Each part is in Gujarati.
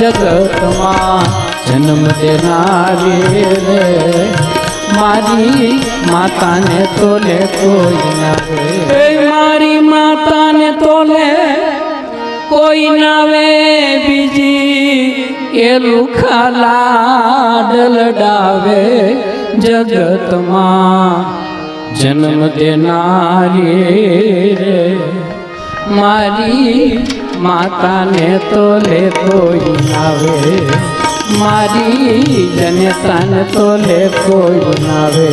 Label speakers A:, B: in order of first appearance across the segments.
A: જગતમાં જન્મ દેનારી રે. મારી માતાને તોલે કોઈ ના રે. મારી માતાને તોલે કોઈ નાવે બીજી એ લુખાલા ડલડાવે જગતમાં જન્મ દેનારી રે. મારી માતાને તો લે કોઈ નાવે મારી જનતાને તો લે કોઈ નાવે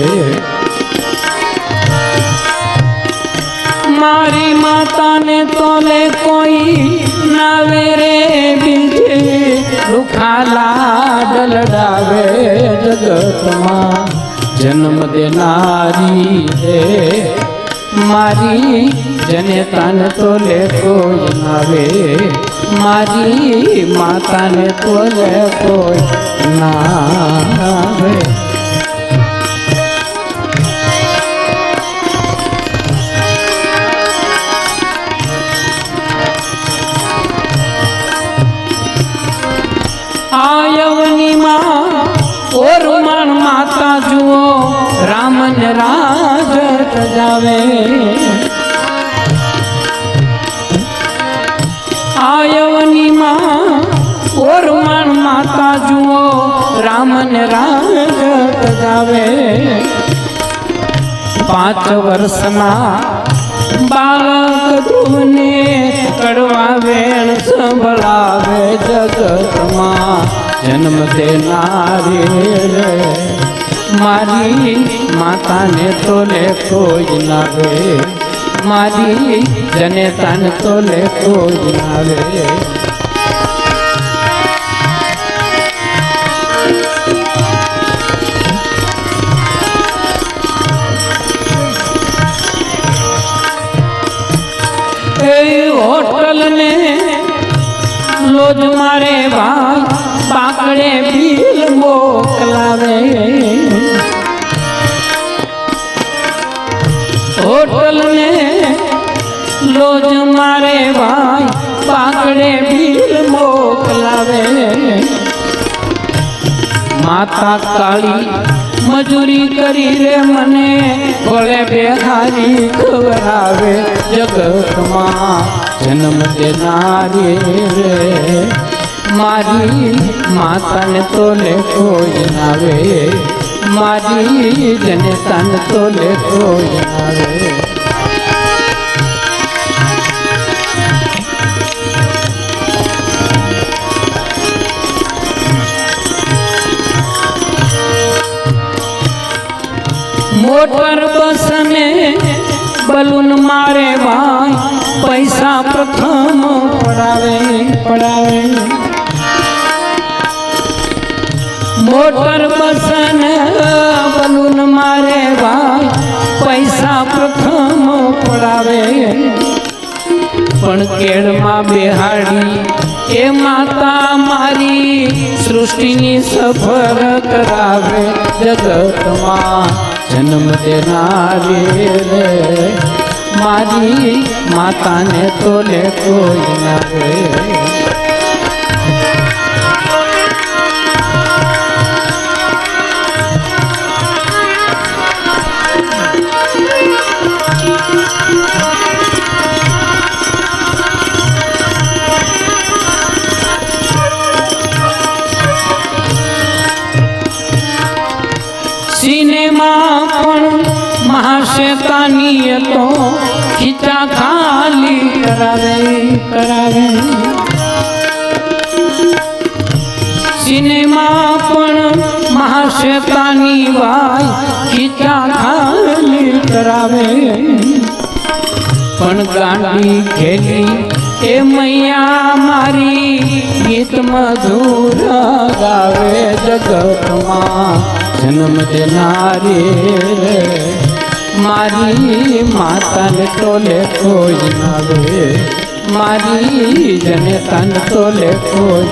A: મારી માતાને તોલે કોઈ નાવે રે બીજે. દુખાલા ડલડાવે જગતમાં. જન્મ દેનારી રે મારી જનેતાને તોલે કોઈ નાવે મારી માતાને તોલે કોઈ નાવે આયવની માં ઓરમાણ માતા જુઓ રામન રાજ તજાવે રામન રાજ ગાવે પાંચ વર્ષના બાળક ધ્રુવને કડવા વેણ સંભળાવે જગતમાં. જન્મ દેનારી રે. મારી માતાને તોલે કોઈ લાગે મારી જનેતાને તોલે કોઈ નાવે લોજ મારે ભાઈ, પાકડે બિલ મોકલાવે. હોટલ ને લોજ મારે ભાઈ, પાકડે બિલ મોકલાવે. માતા કાળી મજૂરી કરી રે મને. ભલે બેહારી ખવડાવે જગતમાં જન્મ દેનારી રે. મારી માતાને તોલે કોઈ આવે. મારી જનતાને તોલે કોઈ નાવે મોટર બસ ને બલૂન મારે ભાઈ પૈસા પ્રથમ પડાવે પડાવે મોટર બસ ને બલૂન મારે ભાઈ પૈસા પ્રથમ પડાવે પણ કેળમાં બેહાડી એ માતા મારી સૃષ્ટિની સફર કરાવે જગતમાં જન્મ દેનારી રે મારી માતાને તોલે કોઈ ના સિનેમા મહાશેતાની તો ખીચા ખાલી કરાવે કરાવે. સિનેમા પણ મહાશ્વેતાની વાય ખીચા ખાલી કરાવે. પણ ગાંડી ખેલી એ મૈયા મારી ગીત મધુર ગાવે જગતમાં. જન્મ દેનારી મારી માતાને તોલે કોઈ આવે. મારી જનતાને તોલે કોઈ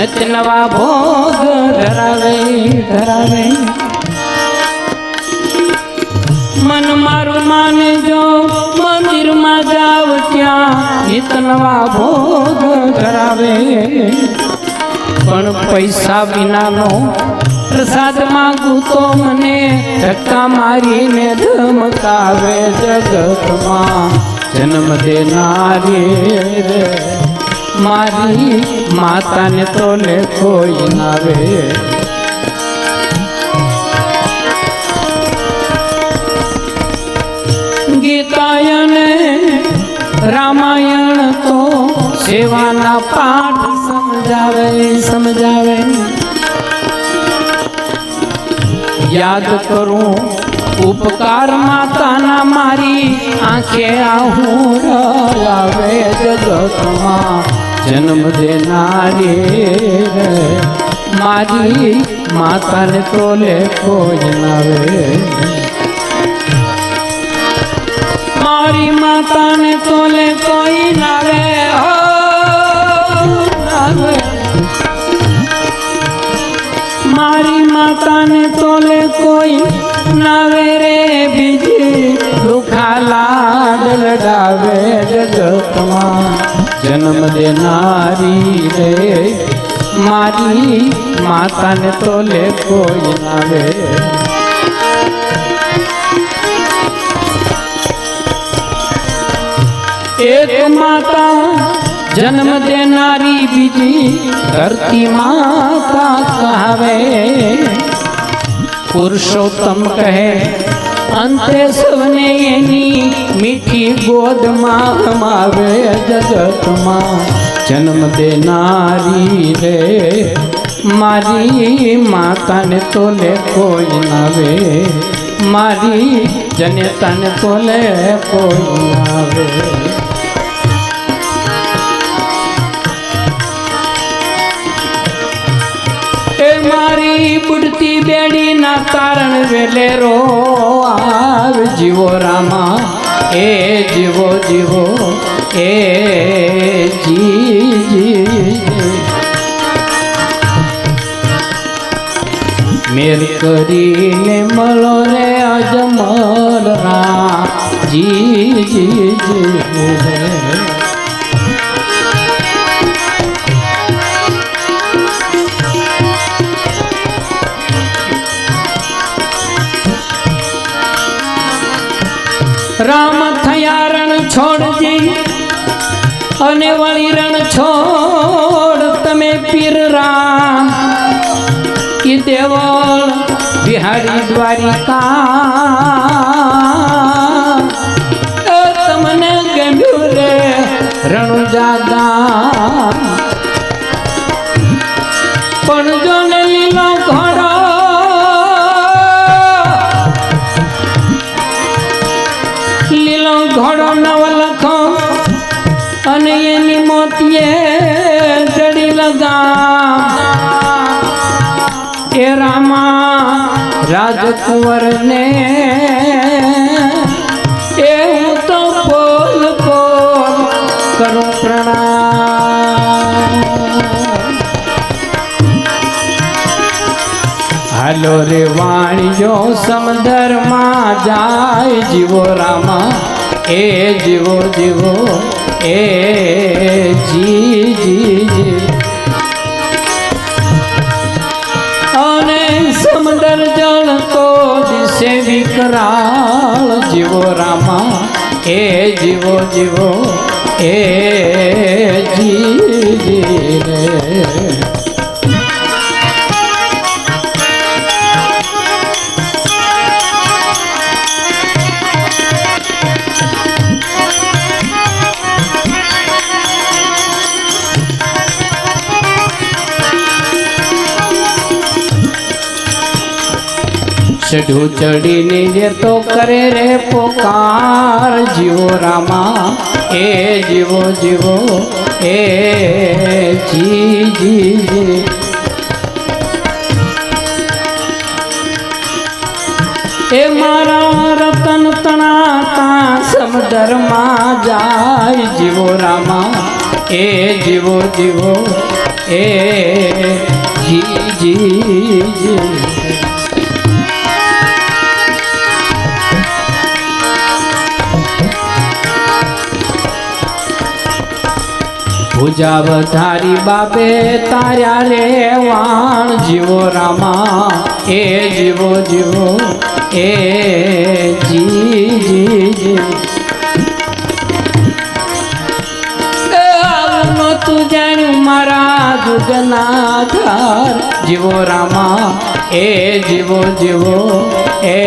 A: નાવે નવા ભોગ ધરાવે ધરાવે. મન મારું માને જો મંદિરમાં જાવ ત્યાં નિત નવા ભોગ ધરાવે. પણ પૈસા વિનાનો પ્રસાદ માંગુ તો મને ધક્કા મારીને ધમકાવે જગતમાં. જન્મ દેનારી રે. મારી માતાને તો લે કોઈ નાવે ગીતાયને રામાયણ તો સેવાના પાઠ સમજાવે સમજાવે યાદ કરું ઉપકાર માતાના મારી આંખે આહુર આવે જગતમાં જન્મ દેનારી રે મારી માતાને તો લે કોઈ નાવે મારી માતાને તોલે કોઈ નાવે હો નાવે મારી માતાને તોલે કોઈ નાવે રે બીજી દુખા લાડ લડાવે જગતમાં જન્મ દેનારી રે મારી માતાને તોલે કોઈ નાવે એક માતા જન્મ દેનારી બીજી ધરતી માતા કહાવે પુરુષોત્તમ કહે અંતે સૌને એની મીઠી ગોદમાં અમાવે જગતમાં જન્મ દેનારી રે મારી માતાને તોલે કોઈ નાવે મારી જનેતાને તોલે કોઈ નાવે બુડતી બેડી ના તારણ વેલેરો આવ જીવો રામા, એ જીવો જીવો, એ જી જી. મેર કરીને મળો રે અજમલ રા જી જી જી. અને વળી રણ છોડ તમે પીર રામ ઈ દેવળ બિહારી દ્વારિકા એ તમને ગમ્યું રે રણુ જાગા પણ જો ને લીલો ઘોડો લીલો ઘોડો નવલખો અને એની મોતીએ ચડી લગા એ રામા રાજકુંવર ને એ હું તો બોલ બોલ કરું પ્રણામ. હાલો રે વાણિયો સમંદરમાં જાય જીવો રામા. એ જીવો જીવો એ જી જી જી. અને સમંદર જળ તો દિશે વિકરાળ. જીવો રામા, એ જીવો જીવો, એ જી જી રે चढ़ू चढ़ी नीचे तो करे रे पुकार। जीवो रामा, ए जीवो जीवो, ए जी जी। जी ए मारा रतन तना का समर मा जाय। जीवो रामा, ए जीवो जीवो, ए जी जी जी। પૂજા વધારી બાપે તાર્યા રે વાણ જીવો રામા એ જીવો જીવો એ જી જી જી એ આવું નહોતું જાણ્યું મારા જુગના ઘર જીવો રામા એ જીવો જીવો એ